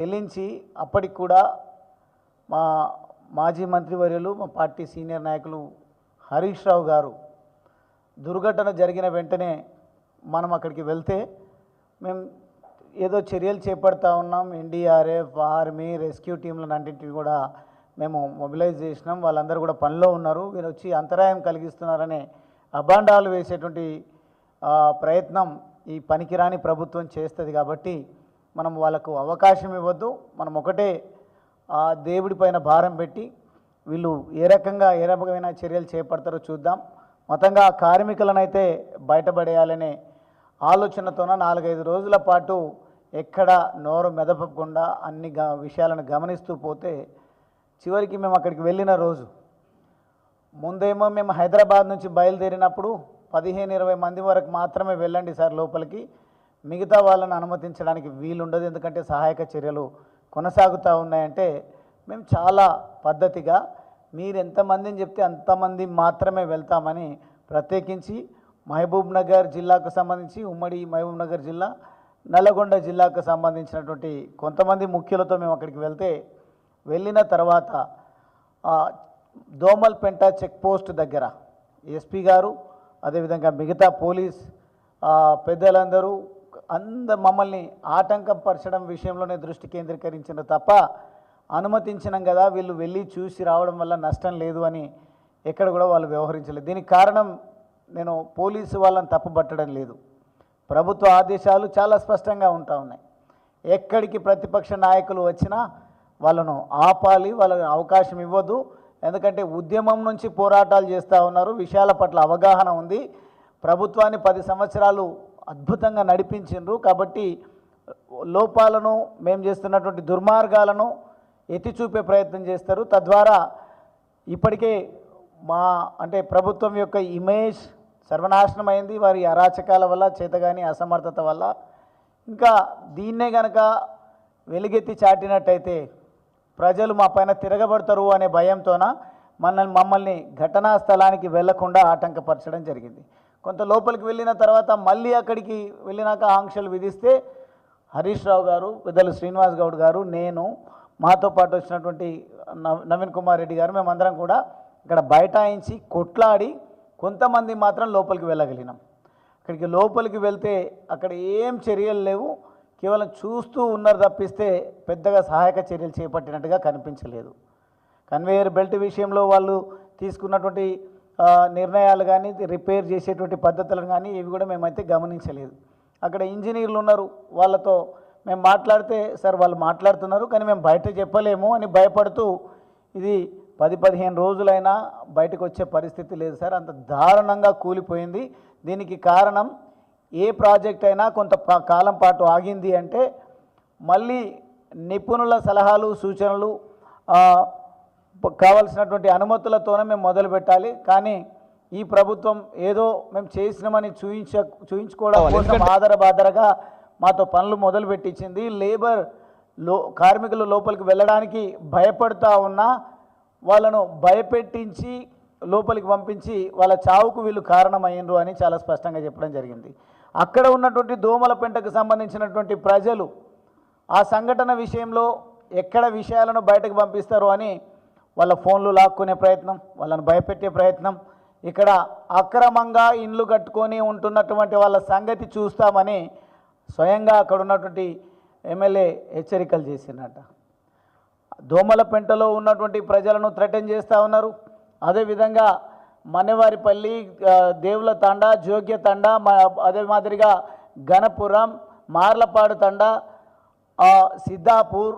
చెల్లించి అప్పటికి కూడా మా మాజీ మంత్రివర్యులు మా పార్టీ సీనియర్ నాయకులు హరీష్ రావు గారు దుర్ఘటన జరిగిన వెంటనే మనం అక్కడికి వెళ్తే మేము ఏదో చర్యలు చేపడతా ఉన్నాం. ఎన్డీఆర్ఎఫ్ ఆర్మీ రెస్క్యూ టీంలను అన్నింటినీ కూడా మేము మొబిలైజ్ చేసినాం. వాళ్ళందరూ కూడా పనిలో ఉన్నారు. వీరు వచ్చి అంతరాయం కలిగిస్తున్నారనే అభాండాలు వేసేటువంటి ప్రయత్నం ఈ పనికిరాని ప్రభుత్వం చేస్తుంది కాబట్టి మనం వాళ్ళకు అవకాశం ఇవ్వద్దు. మనం ఒకటే ఆ దేవుడి పైన భారం పెట్టి వీళ్ళు ఏ రకంగా ఏ రకమైన చర్యలు చేపడతారో చూద్దాం. మొత్తంగా కార్మికులనైతే బయటపడేయాలనే ఆలోచనతోన నాలుగైదు రోజుల పాటు ఎక్కడ నోరు మెదపకుండా అన్ని గ విషయాలను గమనిస్తూ పోతే చివరికి మేము అక్కడికి వెళ్ళిన రోజు. ముందేమో మేము హైదరాబాద్ నుంచి బయలుదేరినప్పుడు పదిహేను ఇరవై మంది వరకు మాత్రమే వెళ్ళండి సార్ లోపలికి. మిగతా వాళ్ళని అనుమతించడానికి వీలుండదు. ఎందుకంటే సహాయక చర్యలు కొనసాగుతూ ఉన్నాయంటే మేము చాలా పద్ధతిగా మీరు ఎంతమందిని చెప్తే అంతమంది మాత్రమే వెళ్తామని ప్రత్యేకించి మహబూబ్ నగర్ జిల్లాకు సంబంధించి ఉమ్మడి మహబూబ్ నగర్ జిల్లా నల్లగొండ జిల్లాకు సంబంధించినటువంటి కొంతమంది ముఖ్యులతో మేము అక్కడికి వెళ్తే వెళ్ళిన తర్వాత దోమల్పెంట చెక్ పోస్ట్ దగ్గర ఎస్పీ గారు అదేవిధంగా మిగతా పోలీస్ పెద్దలందరూ అందరు మమ్మల్ని ఆటంకపరచడం విషయంలోనే దృష్టి కేంద్రీకరించిన తప్ప అనుమతించినాం కదా వీళ్ళు వెళ్ళి చూసి రావడం వల్ల నష్టం లేదు అని ఎక్కడ కూడా వాళ్ళు వ్యవహరించలేదు. దీనికి కారణం నేను పోలీసు వాళ్ళని తప్పుపట్టడం లేదు. ప్రభుత్వ ఆదేశాలు చాలా స్పష్టంగా ఉంటా ఉన్నాయి. ఎక్కడికి ప్రతిపక్ష నాయకులు వచ్చినా వాళ్ళను ఆపాలి వాళ్ళకి అవకాశం ఇవ్వద్దు. ఎందుకంటే ఉద్యమం నుంచి పోరాటాలు చేస్తూ ఉన్నారు విషయాల పట్ల అవగాహన ఉంది. ప్రభుత్వాన్ని పది సంవత్సరాలు అద్భుతంగా నడిపించిండ్రు. కాబట్టి లోపాలను మేము చేస్తున్నటువంటి దుర్మార్గాలను ఎత్తి చూపే ప్రయత్నం చేస్తారు. తద్వారా ఇప్పటికే మా అంటే ప్రభుత్వం యొక్క ఇమేజ్ సర్వనాశనం అయింది వారి అరాచకాల వల్ల చేతగాని అసమర్థత వల్ల. ఇంకా దీన్నే గనక వెలుగెత్తి చాటినట్టయితే ప్రజలు మా పైన తిరగబడతారు అనే భయంతోన మనల్ని మమ్మల్ని ఘటనా స్థలానికి వెళ్ళకుండా ఆటంకపరచడం జరిగింది. కొంత లోపలికి వెళ్ళిన తర్వాత మళ్ళీ అక్కడికి వెళ్ళినాక ఆంక్షలు విధిస్తే హరీష్ రావు గారు పెద్దలు శ్రీనివాస్ గౌడ్ గారు నేను మాతో పాటు వచ్చినటువంటి నవ్- నవీన్ కుమార్ రెడ్డి గారు మేమందరం కూడా ఇక్కడ బైఠాయించి కొట్లాడి కొంతమంది మాత్రం లోపలికి వెళ్ళగలిగినాం. అక్కడికి లోపలికి వెళ్తే అక్కడ ఏం చర్యలు లేవు. కేవలం చూస్తూ ఉన్నారు తప్పిస్తే పెద్దగా సహాయక చర్యలు చేపట్టినట్టుగా కనిపించలేదు. కన్వేయర్ బెల్ట్ విషయంలో వాళ్ళు తీసుకున్నటువంటి నిర్ణయాలు కానీ రిపేర్ చేసేటువంటి పద్ధతులను కానీ ఇవి కూడా మేమైతే గమనించలేదు. అక్కడ ఇంజనీర్లు ఉన్నారు వాళ్ళతో మేము మాట్లాడితే సార్ వాళ్ళు మాట్లాడుతున్నారు కానీ మేము బయట చెప్పలేము అని భయపడుతూ ఇది పది పదిహేను రోజులైనా బయటకు వచ్చే పరిస్థితి లేదు సార్. అంత దారుణంగా కూలిపోయింది. దీనికి కారణం ఏ ప్రాజెక్ట్ అయినా కొంత కాలం పాటు ఆగింది అంటే మళ్ళీ నిపుణుల సలహాలు సూచనలు కావాల్సినటువంటి అనుమతులతోనే మేము మొదలు పెట్టాలి. కానీ ఈ ప్రభుత్వం ఏదో మేము చేసినామని చూయించ చూయించుకోవడం కోసం ఆధార బాధరగా మాతో పనులు మొదలు పెట్టించింది. లేబర్లో కార్మికులు లోపలికి వెళ్ళడానికి భయపడుతూ ఉన్నా వాళ్ళను భయపెట్టించి లోపలికి పంపించి వాళ్ళ చావుకు వీళ్ళు కారణమైనరు అని చాలా స్పష్టంగా చెప్పడం జరిగింది. అక్కడ ఉన్నటువంటి దోమల పెంటకు సంబంధించినటువంటి ప్రజలు ఆ సంఘటన విషయంలో ఎక్కడ విషయాలను బయటకు పంపిస్తారు అని వాళ్ళ ఫోన్లు లాక్కునే ప్రయత్నం వాళ్ళని భయపెట్టే ప్రయత్నం ఇక్కడ అక్రమంగా ఇండ్లు కట్టుకొని ఉంటున్నటువంటి వాళ్ళ సంగతి చూస్తామని స్వయంగా అక్కడ ఉన్నటువంటి ఎమ్మెల్యే హెచ్చరికలు చేసినట దోమల పెంటలో ఉన్నటువంటి ప్రజలను థ్రెటన్ చేస్తూ ఉన్నారు. అదేవిధంగా మన్నెవారిపల్లి దేవుల తండ జోగ్య తండ అదే మాదిరిగా గణపురం మార్లపాడు తండ సిద్ధాపూర్